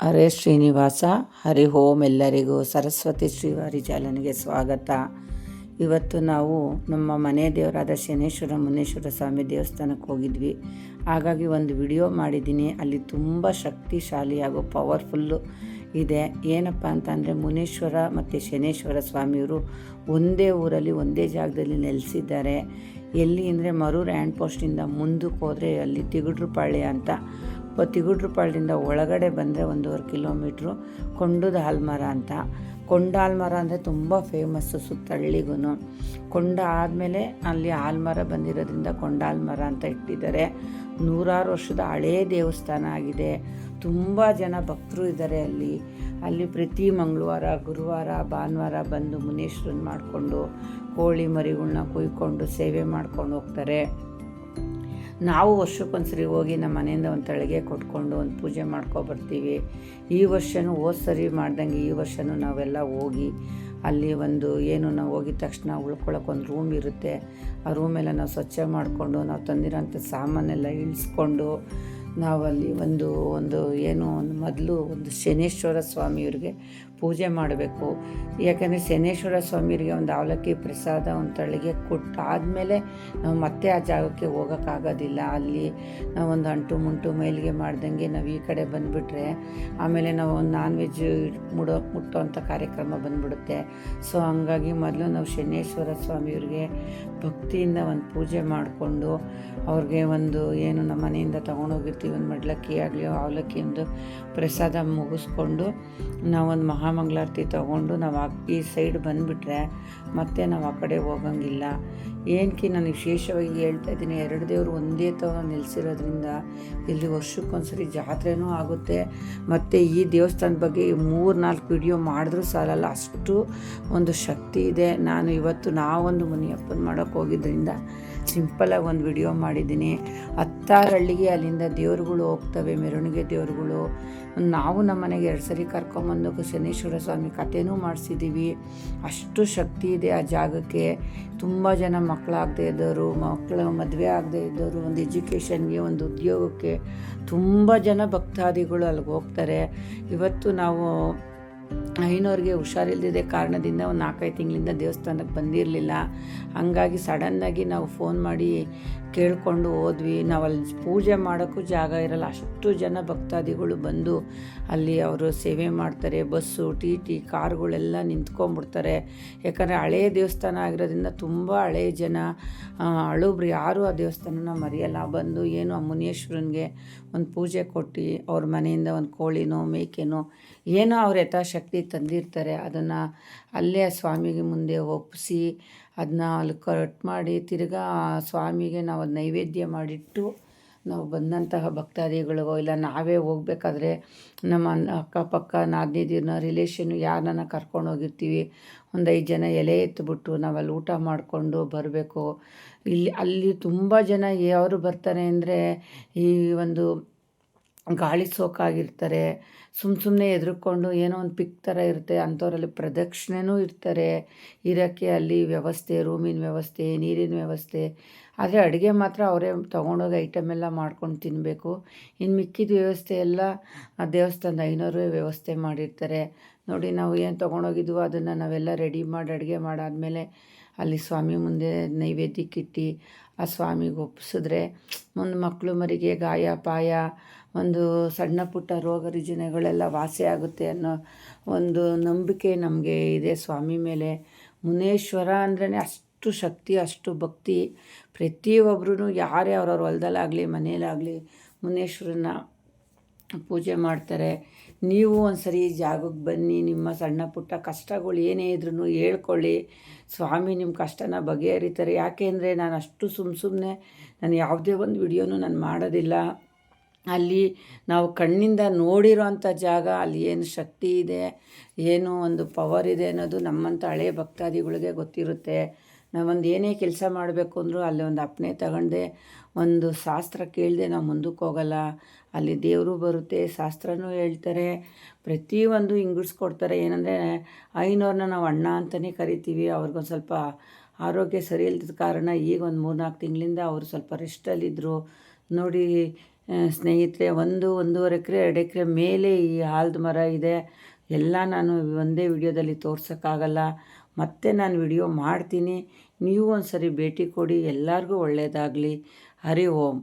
ಹರೇ ಶ್ರೀನಿವಾಸ, ಹರಿ ಓಂ ಎಲ್ಲರಿಗೂ ಸರಸ್ವತಿ ಶ್ರೀವಾರಿ ಚಾಲನಿಗೆ ಸ್ವಾಗತ. ಇವತ್ತು ನಾವು ನಮ್ಮ ಮನೆ ದೇವರಾದ ಶನೇಶ್ವರ ಮುನೇಶ್ವರ ಸ್ವಾಮಿ ದೇವಸ್ಥಾನಕ್ಕೆ ಹೋಗಿದ್ವಿ. ಹಾಗಾಗಿ ಒಂದು ವಿಡಿಯೋ ಮಾಡಿದ್ದೀನಿ. ಅಲ್ಲಿ ತುಂಬ ಶಕ್ತಿಶಾಲಿ ಹಾಗೂ ಪವರ್ಫುಲ್ಲು ಇದೆ. ಏನಪ್ಪ ಅಂತಂದರೆ ಮುನೇಶ್ವರ ಮತ್ತು ಶನೇಶ್ವರ ಸ್ವಾಮಿಯವರು ಒಂದೇ ಊರಲ್ಲಿ, ಒಂದೇ ಜಾಗದಲ್ಲಿ ನೆಲೆಸಿದ್ದಾರೆ. ಎಲ್ಲಿ ಅಂದರೆ ಮರೂರು ಹ್ಯಾಂಡ್ ಪೋಸ್ಟಿಂದ ಮುಂದಕ್ಕೆ ಹೋದರೆ ಅಲ್ಲಿ ತಿಗುಡ್ರುಪಾಳ್ಯ ಅಂತ ತಿಗುಡ್ರುಪಾಳ್ಯದಿಂದ ಒಳಗಡೆ ಬಂದರೆ ಒಂದೂವರೆ ಕಿಲೋಮೀಟ್ರು ಕೊಂಡದ ಹಾಲ್ಮರ ಅಂತ. ಕೊಂಡ ಹಾಲ್ಮರ ಅಂದರೆ ತುಂಬ ಫೇಮಸ್ಸು ಸುತ್ತಳ್ಳಿಗೂ ಕೊಂಡ ಆದಮೇಲೆ ಅಲ್ಲಿ ಹಾಲ್ಮರ ಬಂದಿರೋದ್ರಿಂದ ಕೊಂಡ ಆಲ್ಮರ ಅಂತ ಇಟ್ಟಿದ್ದಾರೆ. ನೂರಾರು ವರ್ಷದ ಹಳೇ ದೇವಸ್ಥಾನ ಆಗಿದೆ. ತುಂಬ ಜನ ಭಕ್ತರು ಇದ್ದಾರೆ ಅಲ್ಲಿ. ಅಲ್ಲಿ ಪ್ರತಿ ಮಂಗಳವಾರ, ಗುರುವಾರ, ಭಾನುವಾರ ಬಂದು ಮುನೀಶ್ವರನ್ ಮಾಡಿಕೊಂಡು, ಕೋಳಿ ಮರಿಗಳ್ನ ಕುಯ್ಕೊಂಡು, ಸೇವೆ ಮಾಡ್ಕೊಂಡು ಹೋಗ್ತಾರೆ. ನಾವು ವರ್ಷಕ್ಕೊಂದ್ಸರಿ ಹೋಗಿ ನಮ್ಮ ಮನೆಯಿಂದ ಒಂದು ತಳಿಗೆ ಕೊಟ್ಕೊಂಡು ಒಂದು ಪೂಜೆ ಮಾಡ್ಕೊಬರ್ತೀವಿ. ಈ ವರ್ಷವೂ ಹೋದ ಸರಿ ಮಾಡ್ದಂಗೆ ಈ ವರ್ಷವೂ ನಾವೆಲ್ಲ ಹೋಗಿ ಅಲ್ಲಿ ಒಂದು ಏನು ನಾವು ಹೋಗಿದ ತಕ್ಷಣ ಉಳ್ಕೊಳ್ಳೋಕೆ ಒಂದು ರೂಮ್ ಇರುತ್ತೆ. ಆ ರೂಮೆಲ್ಲ ನಾವು ಸ್ವಚ್ಛ ಮಾಡಿಕೊಂಡು ನಾವು ತಂದಿರೋಂಥ ಸಾಮಾನೆಲ್ಲ ಇಳಿಸ್ಕೊಂಡು ನಾವಲ್ಲಿ ಒಂದು ಒಂದು ಏನು ಒಂದು ಮೊದಲು ಒಂದು ಶನೇಶ್ವರ ಸ್ವಾಮಿಯವ್ರಿಗೆ ಪೂಜೆ ಮಾಡಬೇಕು. ಯಾಕಂದರೆ ಶನೇಶ್ವರ ಸ್ವಾಮಿಯರಿಗೆ ಒಂದು ಅವಲಕ್ಕಿ ಪ್ರಸಾದ, ಒಂದು ತಳಿಗೆ ಕೊಟ್ಟು ಆದಮೇಲೆ ನಾವು ಮತ್ತೆ ಆ ಜಾಗಕ್ಕೆ ಹೋಗೋಕ್ಕಾಗೋದಿಲ್ಲ. ಅಲ್ಲಿ ಒಂದು ಅಂಟು ಮುಂಟು ಮೈಲಿಗೆ ಮಾಡ್ದಂಗೆ ನಾವು ಈ ಕಡೆ ಬಂದುಬಿಟ್ರೆ, ಆಮೇಲೆ ನಾವು ಒಂದು ನಾನ್ ವೆಜ್ ಮುಡೋ ಮುಟ್ಟೋ ಅಂಥ ಕಾರ್ಯಕ್ರಮ ಬಂದುಬಿಡುತ್ತೆ. ಸೊ ಹಂಗಾಗಿ ಮೊದಲು ನಾವು ಶನೇಶ್ವರ ಸ್ವಾಮಿಯವ್ರಿಗೆ ಭಕ್ತಿಯಿಂದ ಒಂದು ಪೂಜೆ ಮಾಡಿಕೊಂಡು, ಅವ್ರಿಗೆ ಒಂದು ಏನು ನಮ್ಮ ಮನೆಯಿಂದ ತೊಗೊಂಡೋಗಿರ್ತೀವಿ ಒಂದು ಮಡ್ಲಕ್ಕಿ ಆಗಲಿ, ಅವಲಕ್ಕಿ ಒಂದು ಪ್ರಸಾದ ಮುಗಿಸ್ಕೊಂಡು ನಾವೊಂದು ಮಹಾಮಂಗಳಾರತಿ ತೊಗೊಂಡು ನಾವು ಈ ಸೈಡ್ ಬಂದುಬಿಟ್ರೆ ಮತ್ತೆ ನಾವು ಆ ಕಡೆ ಹೋಗಂಗಿಲ್ಲ. ಏನಕ್ಕೆ ನಾನು ವಿಶೇಷವಾಗಿ ಹೇಳ್ತಾ ಇದ್ದೀನಿ, ಎರಡು ದೇವರು ಒಂದೇ ಥರ ನಿಲ್ಲಿಸಿರೋದ್ರಿಂದ ಇಲ್ಲಿ ವರ್ಷಕ್ಕೊಂದ್ಸರಿ ಜಾತ್ರೆನೂ ಆಗುತ್ತೆ. ಮತ್ತು ಈ ದೇವಸ್ಥಾನದ ಬಗ್ಗೆ ಮೂರು ನಾಲ್ಕು ವಿಡಿಯೋ ಮಾಡಿದ್ರೂ ಸಾಲಲ್ಲ, ಅಷ್ಟು ಒಂದು ಶಕ್ತಿ ಇದೆ. ನಾನು ಇವತ್ತು ನಾವೊಂದು ಮುನಿಯಪ್ಪನ ಮಾಡೋಕ್ಕೆ ಹೋಗಿದ್ದರಿಂದ ಸಿಂಪಲಾಗಿ ಒಂದು ವಿಡಿಯೋ ಮಾಡಿದ್ದೀನಿ. ಹತ್ತಾರಳ್ಳಿಗೆ ಅಲ್ಲಿಂದ ದೇವ್ರುಗಳು ಹೋಗ್ತವೆ, ಮೆರವಣಿಗೆ ದೇವ್ರುಗಳು. ನಾವು ನಮ್ಮ ಮನೆಗೆ ಎರಡು ಸರಿ ಕರ್ಕೊಂಬಂದು ಶನೇಶ್ವರ ಸ್ವಾಮಿ ಕಥೆನೂ ಮಾಡಿಸಿದ್ದೀವಿ ಅಷ್ಟು ಶಕ್ತಿ ಇದೆ ಆ ಜಾಗಕ್ಕೆ. ತುಂಬ ಜನ ಮಕ್ಕಳಾಗದೇ ಇದ್ದವರು ಮಕ್ಕಳು ಮದುವೆ ಆಗದೆ ಇದ್ದವರು ಒಂದು ಎಜುಕೇಷನ್ಗೆ ಒಂದು ಉದ್ಯೋಗಕ್ಕೆ ತುಂಬ ಜನ ಭಕ್ತಾದಿಗಳು ಅಲ್ಲಿಗೆ ಹೋಗ್ತಾರೆ. ಇವತ್ತು ನಾವು ಐನೋರಿಗೆ ಹುಷಾರಿಲ್ದಿದ್ದ ಕಾರಣದಿಂದ ಒಂದು ನಾಲ್ಕೈದು ತಿಂಗಳಿಂದ ದೇವಸ್ಥಾನಕ್ಕೆ ಬಂದಿರಲಿಲ್ಲ. ಹಾಗಾಗಿ ಸಡನ್ನಾಗಿ ನಾವು ಫೋನ್ ಮಾಡಿ ಕೇಳಿಕೊಂಡು ಹೋದ್ವಿ. ನಾವು ಅಲ್ಲಿ ಪೂಜೆ ಮಾಡೋಕ್ಕೂ ಜಾಗ ಇರಲ್ಲ. ಅಷ್ಟು ಜನ ಭಕ್ತಾದಿಗಳು ಬಂದು ಅಲ್ಲಿ ಅವರು ಸೇವೆ ಮಾಡ್ತಾರೆ. ಬಸ್ಸು, ಟಿ ಟಿ, ಕಾರುಗಳೆಲ್ಲ ನಿಂತ್ಕೊಂಡ್ಬಿಡ್ತಾರೆ. ಯಾಕಂದರೆ ಹಳೆಯ ದೇವಸ್ಥಾನ ಆಗಿರೋದ್ರಿಂದ ತುಂಬ ಹಳೆಯ ಜನ ಹಳುಬ್ರು ಯಾರೂ ಆ ದೇವಸ್ಥಾನನ ಮರೆಯಲ್ಲ. ಬಂದು ಏನು ಆ ಮುನಿಯೇಶ್ವರನಿಗೆ ಒಂದು ಪೂಜೆ ಕೊಟ್ಟು ಅವ್ರ ಮನೆಯಿಂದ ಒಂದು ಕೋಳಿನೋ, ಮೇಕೆನೋ, ಏನೋ ಅವ್ರ ಯಥಾಶಕ್ತಿ ತಂದಿರ್ತಾರೆ. ಅದನ್ನು ಅಲ್ಲೇ ಸ್ವಾಮಿಗೆ ಮುಂದೆ ಒಪ್ಪಿಸಿ ಅದನ್ನ ಅಲ್ಲಿ ಕಟ್ ಮಾಡಿ ತಿರ್ಗಾ ಸ್ವಾಮಿಗೆ ನಾವು ನೈವೇದ್ಯ ಮಾಡಿಟ್ಟು ನಾವು ಬಂದಂತಹ ಭಕ್ತಾದಿಗಳಿಗೋ ಇಲ್ಲ ನಾವೇ ಹೋಗ್ಬೇಕಾದ್ರೆ ನಮ್ಮ ಅಕ್ಕಪಕ್ಕ ನಾದಿನ ರಿಲೇಷನ್ನು ಯಾರನ್ನ ಕರ್ಕೊಂಡು ಹೋಗಿರ್ತೀವಿ. ಒಂದು ಐದು ಜನ ಎಲೆ ನಾವು ನಾವಲ್ಲಿ ಊಟ ಮಾಡಿಕೊಂಡು ಬರಬೇಕು. ಇಲ್ಲಿ ಅಲ್ಲಿ ತುಂಬ ಜನ ಯಾರು ಬರ್ತಾರೆ ಅಂದರೆ ಈ ಒಂದು ಗಾಳಿ ಸೋಕಾಗಿರ್ತಾರೆ ಸುಮ್ಮ ಸುಮ್ಮನೆ ಎದುರುಕೊಂಡು ಏನೋ ಒಂದು ಪಿಕ್ ಥರ ಇರುತ್ತೆ, ಅಂಥವರಲ್ಲಿ ಪ್ರದಕ್ಷಿಣೆನೂ ಇರ್ತಾರೆ. ಇರೋಕ್ಕೆ ಅಲ್ಲಿ ವ್ಯವಸ್ಥೆ, ರೂಮಿನ ವ್ಯವಸ್ಥೆ, ನೀರಿನ ವ್ಯವಸ್ಥೆ. ಆದರೆ ಅಡುಗೆ ಮಾತ್ರ ಅವರೇ ತೊಗೊಂಡೋಗಿ ಐಟಮ್ ಎಲ್ಲ ಮಾಡ್ಕೊಂಡು ತಿನ್ನಬೇಕು ಇನ್ನು ಮಿಕ್ಕಿದ ವ್ಯವಸ್ಥೆ ಎಲ್ಲ ಆ ದೇವಸ್ಥಾನದ ಐನೂರು ವ್ಯವಸ್ಥೆ ಮಾಡಿರ್ತಾರೆ. ನೋಡಿ ನಾವು ಏನು ತೊಗೊಂಡೋಗಿದ್ವೋ ಅದನ್ನು ನಾವೆಲ್ಲ ರೆಡಿ ಮಾಡಿ ಅಡುಗೆ ಮಾಡಾದಮೇಲೆ ಅಲ್ಲಿ ಸ್ವಾಮಿ ಮುಂದೆ ನೈವೇದ್ಯಕ್ಕಿಟ್ಟು ಆ ಸ್ವಾಮಿಗೆ ಒಪ್ಪಿಸಿದ್ರೆ ಒಂದು ಮಕ್ಕಳು ಮರಿಗೆ ಗಾಯ, ಪಾಯ, ಒಂದು ಸಣ್ಣ ಪುಟ್ಟ ರೋಗ ರುಜಿನಗಳೆಲ್ಲ ವಾಸಿ ಆಗುತ್ತೆ ಅನ್ನೋ ಒಂದು ನಂಬಿಕೆ ನಮಗೆ ಇದೆ ಸ್ವಾಮಿ ಮೇಲೆ. ಮುನೇಶ್ವರ ಅಂದ್ರೇ ಅಷ್ಟು ಶಕ್ತಿ, ಅಷ್ಟು ಭಕ್ತಿ. ಪ್ರತಿಯೊಬ್ಬರೂ ಯಾರೇ ಅವ್ರವ್ರ ಹೊಲ್ದಲ್ಲಾಗಲಿ ಮನೆಯಲ್ಲಾಗಲಿ ಮುನೇಶ್ವರನ ಪೂಜೆ ಮಾಡ್ತಾರೆ. ನೀವು ಒಂದು ಸರಿ ಜಾಗಕ್ಕೆ ಬನ್ನಿ, ನಿಮ್ಮ ಸಣ್ಣ ಪುಟ್ಟ ಕಷ್ಟಗಳು ಏನೇ ಇದ್ರೂ ಹೇಳ್ಕೊಳ್ಳಿ. ಸ್ವಾಮಿ ನಿಮ್ಮ ಕಷ್ಟನ ಬಗೆಹರಿತಾರೆ. ಯಾಕೆಂದರೆ ನಾನು ಅಷ್ಟು ಸುಮ್ಮ ಸುಮ್ಮನೆ ನಾನು ಯಾವುದೇ ಒಂದು ವಿಡಿಯೋನೂ ನಾನು ಮಾಡೋದಿಲ್ಲ. ಅಲ್ಲಿ ನಾವು ಕಣ್ಣಿಂದ ನೋಡಿರೋಂಥ ಜಾಗ, ಅಲ್ಲಿ ಏನು ಶಕ್ತಿ ಇದೆ, ಏನು ಒಂದು ಪವರ್ ಇದೆ ಅನ್ನೋದು ನಮ್ಮಂಥ ಹಳೆ ಭಕ್ತಾದಿಗಳಿಗೆ ಗೊತ್ತಿರುತ್ತೆ. ನಾವೊಂದು ಏನೇ ಕೆಲಸ ಮಾಡಬೇಕು ಅಂದರೂ ಅಲ್ಲಿ ಒಂದು ಅಪ್ಪಣೆ ತಗೊಂಡೆ ಒಂದು ಶಾಸ್ತ್ರ ಕೇಳಿದೆ ನಾವು ಮುಂದಕ್ಕೆ ಹೋಗಲ್ಲ. ಅಲ್ಲಿ ದೇವರು ಬರುತ್ತೆ, ಶಾಸ್ತ್ರನೂ ಹೇಳ್ತಾರೆ ಪ್ರತಿಯೊಂದು ಹಿಂಗಿಡ್ಸ್ಕೊಡ್ತಾರೆ ಏನಂದರೆ ಐನೋರನ್ನ ನಾವು ಅಣ್ಣ ಅಂತಲೇ ಕರಿತೀವಿ. ಅವ್ರಿಗೊಂದು ಸ್ವಲ್ಪ ಆರೋಗ್ಯ ಸರಿ ಇಲ್ಲದ ಕಾರಣ ಈಗ ಒಂದು ಮೂರ್ನಾಲ್ಕು ತಿಂಗಳಿಂದ ಅವರು ಸ್ವಲ್ಪ ರೆಸ್ಟಲ್ಲಿದ್ದರು ನೋಡಿ ಸ್ನೇಹಿತರೆ, ಒಂದು ಒಂದೂವರೆ ಎಕರೆ, ಎರಡು ಎಕರೆ ಮೇಲೆ ಈ ಆಲದ ಮರ ಇದೆ. ಎಲ್ಲ ನಾನು ಒಂದೇ ವಿಡಿಯೋದಲ್ಲಿ ತೋರ್ಸೋಕ್ಕಾಗಲ್ಲ. ಮತ್ತೆ ನಾನು ವಿಡಿಯೋ ಮಾಡ್ತೀನಿ. ನೀವು ಒಂದು ಸರಿ ಭೇಟಿ ಕೊಡಿ. ಎಲ್ಲರಿಗೂ ಒಳ್ಳೆಯದಾಗಲಿ ಹರಿ ಓಂ.